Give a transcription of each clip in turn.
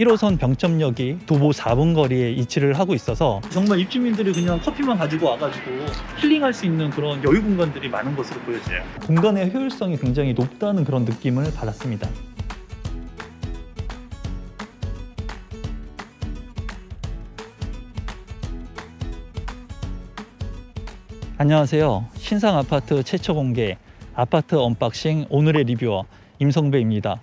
1호선 병점역이 도보 4분 거리에 위치를 하고 있어서 정말 입주민들이 그냥 커피만 가지고 와가지고 힐링할 수 있는 그런 여유 공간들이 많은 것으로 보여져요. 공간의 효율성이 굉장히 높다는 그런 느낌을 받았습니다. 안녕하세요. 신상 아파트 최초 공개 아파트 언박싱 오늘의 리뷰어 임성배입니다.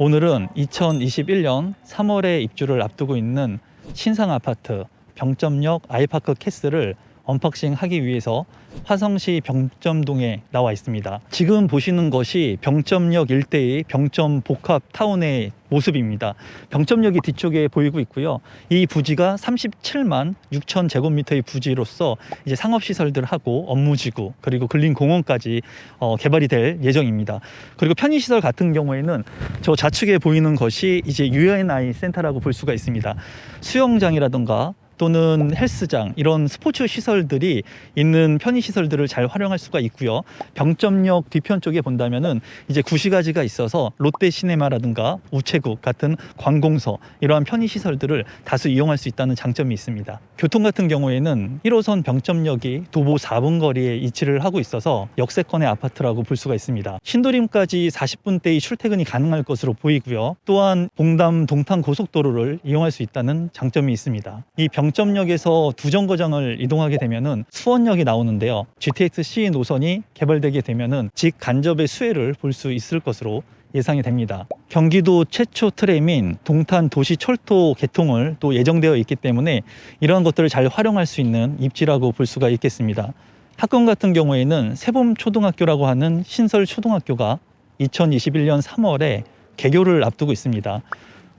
오늘은 2021년 3월에 입주를 앞두고 있는 신상 아파트 병점역 아이파크 캐슬을 언박싱 하기 위해서 화성시 병점동에 나와 있습니다. 지금 보시는 것이 병점역 일대의 병점 복합 타운의 모습입니다. 병점역이 뒤쪽에 보이고 있고요. 이 부지가 37만 6천 제곱미터의 부지로서 이제 상업시설들 하고 업무지구 그리고 근린공원까지 어, 개발이 될 예정입니다. 그리고 편의시설 같은 경우에는 저 좌측에 보이는 것이 이제 UNI 센터라고 볼 수가 있습니다. 수영장이라든가 또는 헬스장 이런 스포츠 시설들이 있는 편의 시설들을 잘 활용할 수가 있고요. 병점역 뒤편 쪽에 본다면은 이제 구시가지가 있어서 롯데 시네마라든가 우체국 같은 관공서 이러한 편의 시설들을 다수 이용할 수 있다는 장점이 있습니다. 교통 같은 경우에는 1호선 병점역이 도보 4분 거리에 위치를 하고 있어서 역세권의 아파트라고 볼 수가 있습니다. 신도림까지 40분대의 출퇴근이 가능할 것으로 보이고요. 또한 봉담 동탄 고속도로를 이용할 수 있다는 장점이 있습니다. 이병 점역에서 두 정거장을 이동하게 되면은 수원역이 나오는데요. GTX-C 노선이 개발되게 되면은 직 간접의 수혜를 볼 수 있을 것으로 예상이 됩니다. 경기도 최초 트램인 동탄 도시 철도 개통을 또 예정되어 있기 때문에 이러한 것들을 잘 활용할 수 있는 입지라고 볼 수가 있겠습니다. 학군 같은 경우에는 세범 초등학교라고 하는 신설 초등학교가 2021년 3월에 개교를 앞두고 있습니다.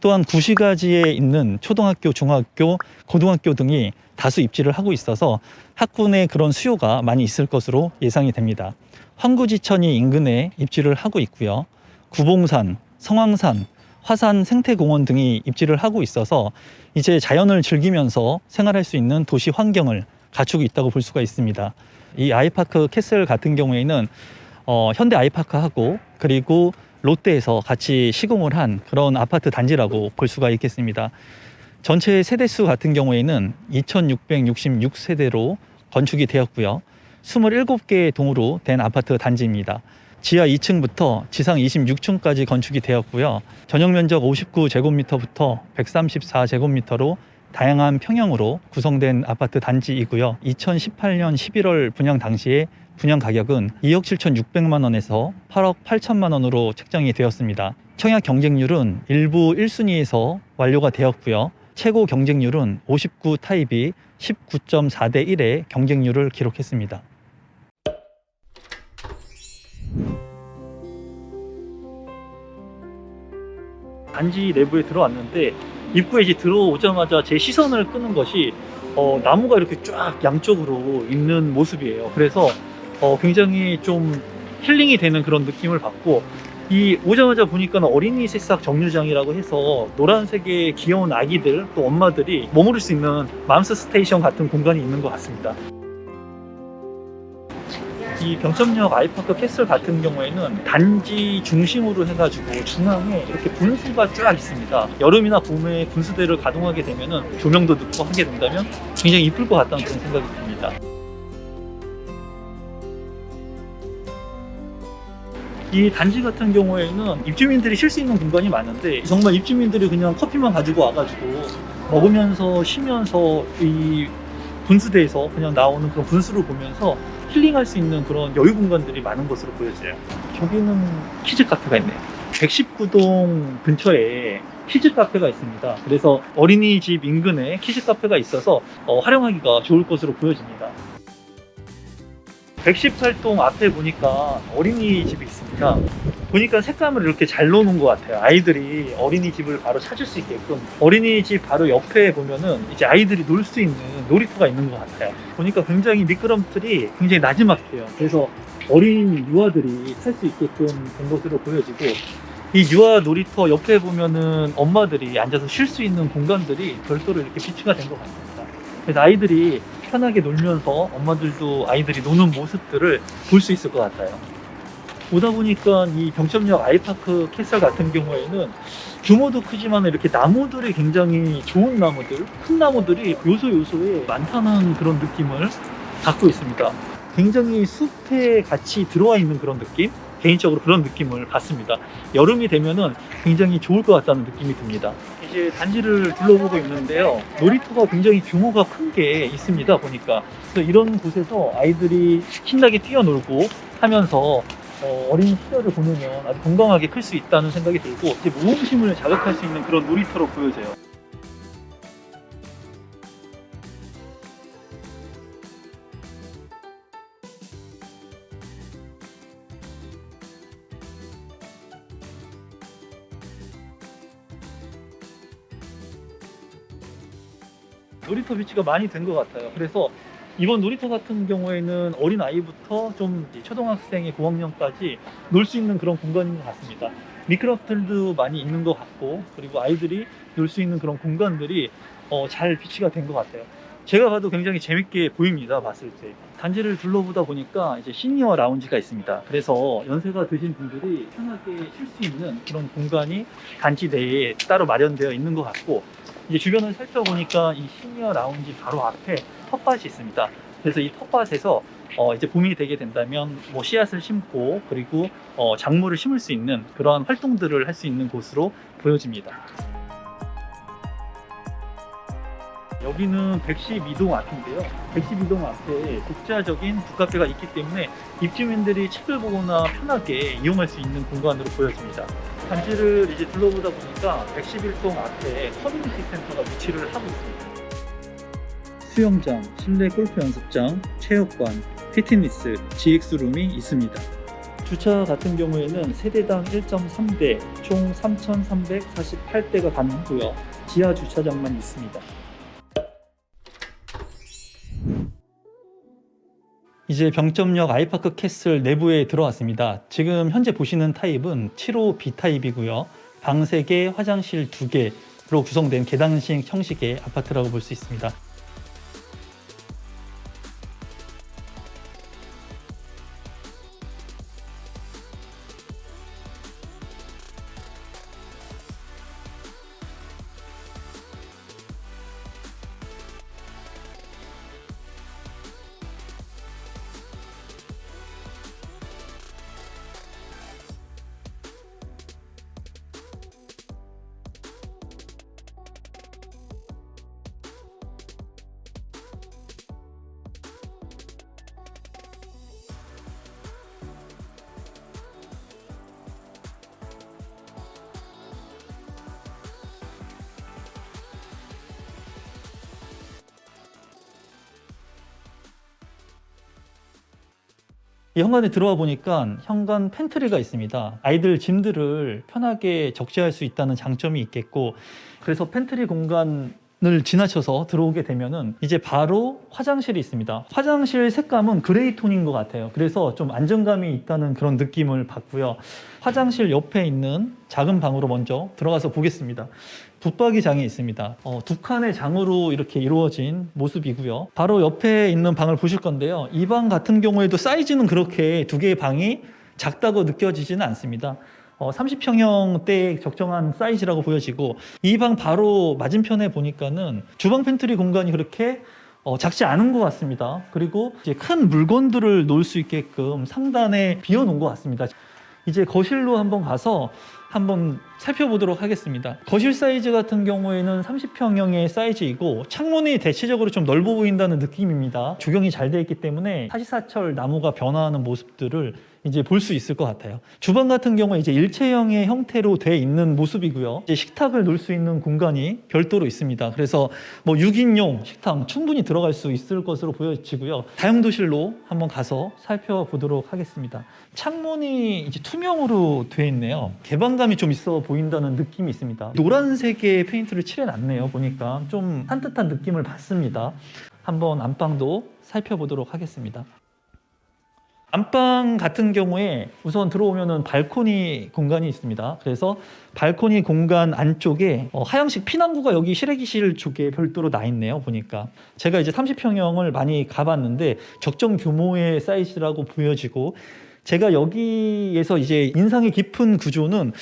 또한 구시가지에 있는 초등학교, 중학교, 고등학교 등이 다수 입지를 하고 있어서 학군의 그런 수요가 많이 있을 것으로 예상이 됩니다. 황구지천이 인근에 입지를 하고 있고요. 구봉산, 성황산, 화산 생태공원 등이 입지를 하고 있어서 이제 자연을 즐기면서 생활할 수 있는 도시 환경을 갖추고 있다고 볼 수가 있습니다. 이 아이파크 캐슬 같은 경우에는 어, 현대 아이파크하고 그리고 롯데에서 같이 시공을 한 그런 아파트 단지라고 볼 수가 있겠습니다. 전체 세대수 같은 경우에는 2,666세대로 건축이 되었고요. 27개의 동으로 된 아파트 단지입니다. 지하 2층부터 지상 26층까지 건축이 되었고요. 전용 면적 59제곱미터부터 134제곱미터로 다양한 평형으로 구성된 아파트 단지이고요. 2018년 11월 분양 당시에 분양 가격은 2억 7,600만 원에서 8억 8천만 원으로 책정이 되었습니다. 청약 경쟁률은 일부 1순위에서 완료가 되었고요. 최고 경쟁률은 59 타입이 19.4대 1의 경쟁률을 기록했습니다. 단지 내부에 들어왔는데 입구에 이제 들어오자마자 제 시선을 끄는 것이 어, 나무가 이렇게 쫙 양쪽으로 있는 모습이에요. 그래서 어, 굉장히 좀 힐링이 되는 그런 느낌을 받고 이 오자마자 보니까 어린이 새싹 정류장이라고 해서 노란색의 귀여운 아기들 또 엄마들이 머무를 수 있는 맘스 스테이션 같은 공간이 있는 것 같습니다. 이 병점역 아이파크 캐슬 같은 경우에는 단지 중심으로 해가지고 중앙에 이렇게 분수가 쫙 있습니다. 여름이나 봄에 분수대를 가동하게 되면은 조명도 넣고 하게 된다면 굉장히 이쁠 것 같다는 그런 생각이 듭니다. 이 단지 같은 경우에는 입주민들이 쉴 수 있는 공간이 많은데 정말 입주민들이 그냥 커피만 가지고 와가지고 먹으면서 쉬면서 이 분수대에서 그냥 나오는 그런 분수를 보면서 힐링할 수 있는 그런 여유 공간들이 많은 것으로 보여져요. 저기는 키즈 카페가 있네요. 119동 근처에 키즈 카페가 있습니다. 그래서 어린이집 인근에 키즈 카페가 있어서 어, 활용하기가 좋을 것으로 보여집니다. 118동 앞에 보니까 어린이집이 있습니다. 보니까 색감을 이렇게 잘 놓는 것 같아요. 아이들이 어린이집을 바로 찾을 수 있게끔 어린이집 바로 옆에 보면은 이제 아이들이 놀 수 있는 놀이터가 있는 것 같아요. 보니까 굉장히 미끄럼틀이 굉장히 나지막해요. 그래서 어린 유아들이 탈 수 있게끔 된 것으로 보여지고 이 유아 놀이터 옆에 보면은 엄마들이 앉아서 쉴 수 있는 공간들이 별도로 이렇게 비치가 된 것 같습니다. 그래서 아이들이 편하게 놀면서 엄마들도 아이들이 노는 모습들을 볼 수 있을 것 같아요. 오다 보니까 이 병점역 아이파크 캐슬 같은 경우에는 규모도 크지만 이렇게 나무들이 굉장히 좋은 나무들, 큰 나무들이 요소 요소에 많다는 그런 느낌을 갖고 있습니다. 굉장히 숲에 같이 들어와 있는 그런 느낌? 개인적으로 그런 느낌을 받습니다. 여름이 되면은 굉장히 좋을 것 같다는 느낌이 듭니다. 이제 단지를 둘러보고 있는데요. 놀이터가 굉장히 규모가 큰 게 있습니다. 보니까. 그래서 이런 곳에서 아이들이 신나게 뛰어놀고 하면서 어, 린 시절을 보내면 아주 건강하게 클 수 있다는 생각이 들고 이제 모험심을 자극할 수 있는 그런 놀이터로 보여져요. 비치가 많이 된 것 같아요. 그래서 이번 놀이터 같은 경우에는 어린 아이부터 좀 초등학생의 고학년까지 놀 수 있는 그런 공간인 것 같습니다. 미끄럼틀도 많이 있는 것 같고 그리고 아이들이 놀 수 있는 그런 공간들이 어, 잘 비치가 된 것 같아요. 제가 봐도 굉장히 재밌게 보입니다. 봤을 때 단지를 둘러보다 보니까 이제 시니어 라운지가 있습니다. 그래서 연세가 드신 분들이 편하게 쉴 수 있는 그런 공간이 단지 내에 따로 마련되어 있는 것 같고 이제 주변을 살펴보니까 이 시니어 라운지 바로 앞에 텃밭이 있습니다. 그래서 이 텃밭에서 어 이제 봄이 되게 된다면 뭐 씨앗을 심고 그리고 어 작물을 심을 수 있는 그러한 활동들을 할 수 있는 곳으로 보여집니다. 여기는 112동 앞인데요. 112동 앞에 독자적인 북카페가 있기 때문에 입주민들이 책을 보거나 편하게 이용할 수 있는 공간으로 보여집니다. 단지를 이제 둘러보다 보니까 111동 앞에 커뮤니티 센터가 위치를 하고 있습니다. 수영장, 실내 골프 연습장, 체육관, 피트니스, GX룸이 있습니다. 주차 같은 경우에는 세대당 1.3대, 총 3,348대가 가능하고요. 지하 주차장만 있습니다. 이제 병점역 아이파크 캐슬 내부에 들어왔습니다. 지금 현재 보시는 타입은 7호 B 타입이고요. 방 3개, 화장실 2개로 구성된 계단식 형식의 아파트라고 볼 수 있습니다. 이 현관에 들어와 보니까 현관 팬트리가 있습니다. 아이들 짐들을 편하게 적재할 수 있다는 장점이 있겠고, 그래서 팬트리 공간 을 지나쳐서 들어오게 되면은 이제 바로 화장실이 있습니다. 화장실 색감은 그레이 톤인 것 같아요. 그래서 좀 안정감이 있다는 그런 느낌을 받고요. 화장실 옆에 있는 작은 방으로 먼저 들어가서 보겠습니다. 붙박이 장이 있습니다. 어, 두 칸의 장으로 이렇게 이루어진 모습이고요. 바로 옆에 있는 방을 보실 건데요. 이 방 같은 경우에도 사이즈는 그렇게 두 개의 방이 작다고 느껴지지는 않습니다. 어, 30평형대 적정한 사이즈라고 보여지고 이 방 바로 맞은편에 보니까는 주방 팬트리 공간이 그렇게 어, 작지 않은 것 같습니다. 그리고 이제 큰 물건들을 놓을 수 있게끔 상단에 비워 놓은 것 같습니다. 이제 거실로 한번 가서 한번 살펴보도록 하겠습니다. 거실 사이즈 같은 경우에는 30평형의 사이즈이고 창문이 대체적으로 좀 넓어 보인다는 느낌입니다. 조경이 잘 되어 있기 때문에 사시사철 나무가 변화하는 모습들을 이제 볼 수 있을 것 같아요. 주방 같은 경우에 이제 일체형의 형태로 돼 있는 모습이고요. 이제 식탁을 놓을 수 있는 공간이 별도로 있습니다. 그래서 뭐 6인용 식탁 충분히 들어갈 수 있을 것으로 보여지고요. 다용도실로 한번 가서 살펴보도록 하겠습니다. 창문이 이제 투명으로 돼 있네요. 개방감이 좀 있어 보인다는 느낌이 있습니다. 노란색의 페인트를 칠해놨네요. 보니까 좀 산뜻한 느낌을 받습니다. 한번 안방도 살펴보도록 하겠습니다. 안방 같은 경우에 우선 들어오면은 발코니 공간이 있습니다. 그래서 발코니 공간 안쪽에 어, 하향식 피난구가 여기 실외기실 쪽에 별도로 나 있네요. 보니까 제가 이제 30평형을 많이 가봤는데 적정 규모의 사이즈라고 보여지고 제가 여기에서 이제 인상이 깊은 구조는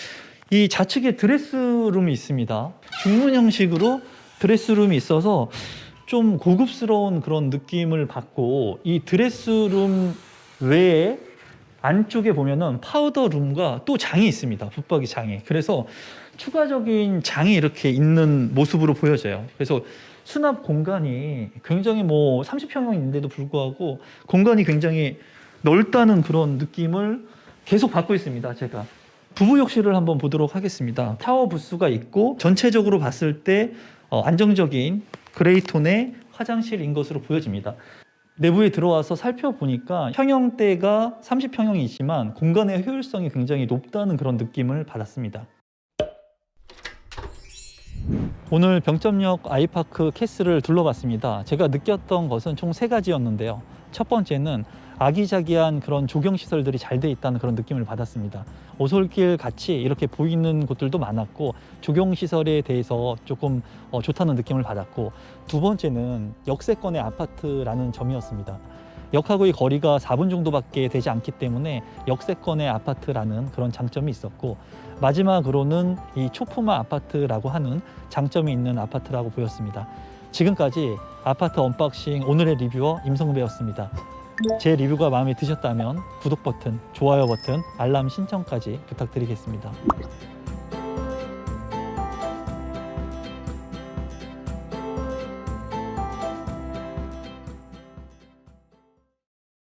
이 좌측에 드레스룸이 있습니다. 중문 형식으로 드레스룸이 있어서 좀 고급스러운 그런 느낌을 받고 이 드레스룸 외에 안쪽에 보면은 파우더 룸과 또 장이 있습니다. 붙박이 장이. 그래서 추가적인 장이 이렇게 있는 모습으로 보여져요. 그래서 수납 공간이 굉장히 뭐 30평형인데도 불구하고 공간이 굉장히 넓다는 그런 느낌을 계속 받고 있습니다. 제가 부부 욕실을 한번 보도록 하겠습니다. 타워 부스가 있고 전체적으로 봤을 때 어, 안정적인 그레이톤의 화장실인 것으로 보여집니다. 내부에 들어와서 살펴보니까 평형대가 30평형이지만 공간의 효율성이 굉장히 높다는 그런 느낌을 받았습니다. 오늘 병점역 아이파크 캐슬을 둘러봤습니다. 제가 느꼈던 것은 총 세 가지였는데요. 첫 번째는 아기자기한 그런 조경 시설들이 잘 돼 있다는 그런 느낌을 받았습니다. 오솔길 같이 이렇게 보이는 곳들도 많았고 조경 시설에 대해서 조금 어, 좋다는 느낌을 받았고 두 번째는 역세권의 아파트라는 점이었습니다. 역하고의 거리가 4분 정도밖에 되지 않기 때문에 역세권의 아파트라는 그런 장점이 있었고 마지막으로는 이 초품화 아파트라고 하는 장점이 있는 아파트라고 보였습니다. 지금까지 아파트 언박싱 오늘의 리뷰어 임성배였습니다. 제 리뷰가 마음에 드셨다면 구독 버튼, 좋아요 버튼, 알람 신청까지 부탁드리겠습니다.